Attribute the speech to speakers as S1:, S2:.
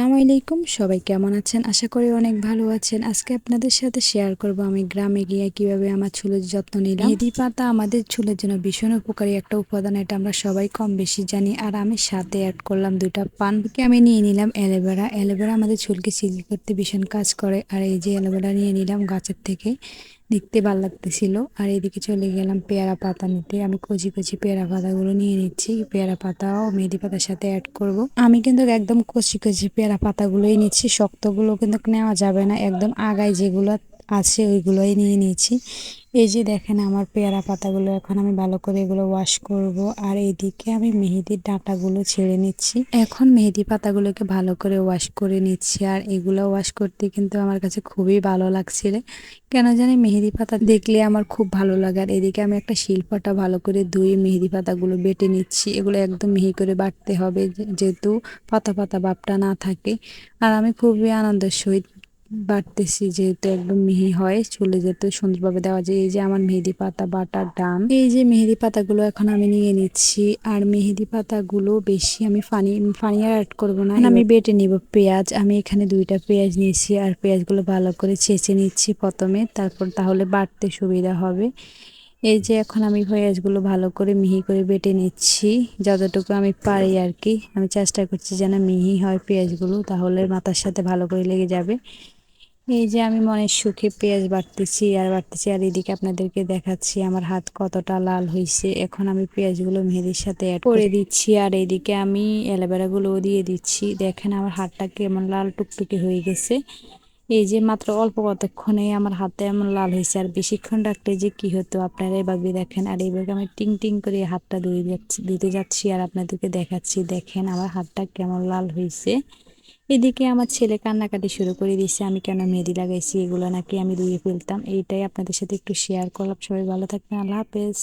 S1: আসসালামু আলাইকুম। সবাই কেমন আছেন? আশা করি অনেক ভালো আছেন। আজকে আপনাদের সাথে শেয়ার করব আমি গ্রামে গিয়ে কীভাবে আমার চুলের যত্ন নিলাম। মেহেদি পাতা আমাদের চুলের জন্য ভীষণ উপকারী একটা উপাদান, এটা আমরা সবাই কম বেশি জানি। আর আমি সাথে অ্যাড করলাম দুইটা পান আমি নিয়ে নিলাম অ্যালোভেরা। অ্যালোভেরা আমাদের চুলকে সিল্ক করতে ভীষণ কাজ করে। আর এই যে অ্যালোভেরা নিয়ে নিলাম গাছের থেকে। দেখতে ভালো লাগতেছিল। আর এদিকে চলে গেলাম পেয়ারা পাতা নিতে। আমি কচি কচি পেয়ারা পাতাগুলো নিয়ে নিচ্ছি। পেয়ারা ও মেহেদি পাতার সাথে অ্যাড করব। আমি কিন্তু একদম কচি কচি পেয়ারা পাতাগুলোই নিচ্ছি। শক্তগুলো কিন্তু নেওয়া যাবে না। একদম আগায় যেগুলো আছে ওইগুলোই নিয়ে নিয়েছি এই যে দেখেন আমার পেয়ারা পাতাগুলো, এখন আমি ভালো করে এগুলো ওয়াশ করব। আর এইদিকে আমি মেহেদির ডাঁটাগুলো ছেড়ে নিচ্ছি। এখন মেহেদি পাতাগুলোকে ভালো করে ওয়াশ করে নিচ্ছি। আর এগুলো ওয়াশ করতে কিন্তু আমার কাছে খুবই ভালো লাগছিল। কেন জানি মেহেদি পাতা দেখলে আমার খুব ভালো লাগে। আর এদিকে আমি একটা শিল্পটা ভালো করে ধুয়ে মেহেদি পাতাগুলো বেটে নিচ্ছি। এগুলো একদম মিহি করে বাটতে হবে যেহেতু পাতা পাতা বাপটা না থাকে। আর আমি খুবই আনন্দের সহিত বাটতেছি যেহেতু একদম মিহি হয়, চলে যেতে সুন্দরভাবে দেওয়া যায়। এই যে আমার মেহেদি পাতা, বাটার ডান। এই যে মেহেদি পাতাগুলো এখন আমি নিয়ে নিচ্ছি, আর মেহেদি পাতাগুলো বেশি আমি ফানি ফানি আর অ্যাড করব না। আমি বেটে নিব পেঁয়াজ। আমি এখানে দুইটা পেঁয়াজ নিয়েছি, আর পেঁয়াজগুলো ভালো করে ছেঁচে নিচ্ছি প্রথমে, তারপর তাহলে বাটতে সুবিধা হবে। এই যে এখন আমি পেঁয়াজগুলো ভালো করে মিহি করে বেটে নিচ্ছি, যতটুকু আমি পারি আর কি। আমি চেষ্টা করছি যেন মিহি হয় পেঁয়াজগুলো, তাহলে মাথার সাথে ভালো করে লেগে যাবে। এই যে আমি মনে সুখে পেঁয়াজ বাড়তেছি আর বাড়তেছি আর এদিকে আপনাদেরকে দেখাচ্ছি আমার হাত কতটা লাল হয়েছে এখন আমি পেঁয়াজগুলো মেহেদির সাথে অ্যাড করে দিচ্ছি আর এদিকে আমি অ্যালোভেরাগুলোও দিয়ে দিচ্ছি। দেখেন আমার হাতটা কেমন লাল টুকটুকে হয়ে গেছে। এই যে মাত্র অল্প কতক্ষণে আমার হাতে এমন লাল হয়েছে, আর বেশিক্ষণ রাখলে যে কি হতো আপনারা এভাবে দেখেন। আর এইভাবে আমি টিং টিং করে হাতটা ধুয়ে যাচ্ছি দিতে যাচ্ছি আর আপনাদেরকে দেখাচ্ছি, দেখেন আমার হাতটা কেমন লাল হয়েছে। এদিকে আমার ছেলে কান্নাকাটি শুরু করে দিয়েছে, আমি কেন মেহেদি লাগাইছি, এগুলো নাকি আমি ধুয়ে ফেলতাম, এইটাই আপনাদের সাথে একটু শেয়ার করলাম। সবাই ভালো থাকবেন, আল্লাহ হাফেজ।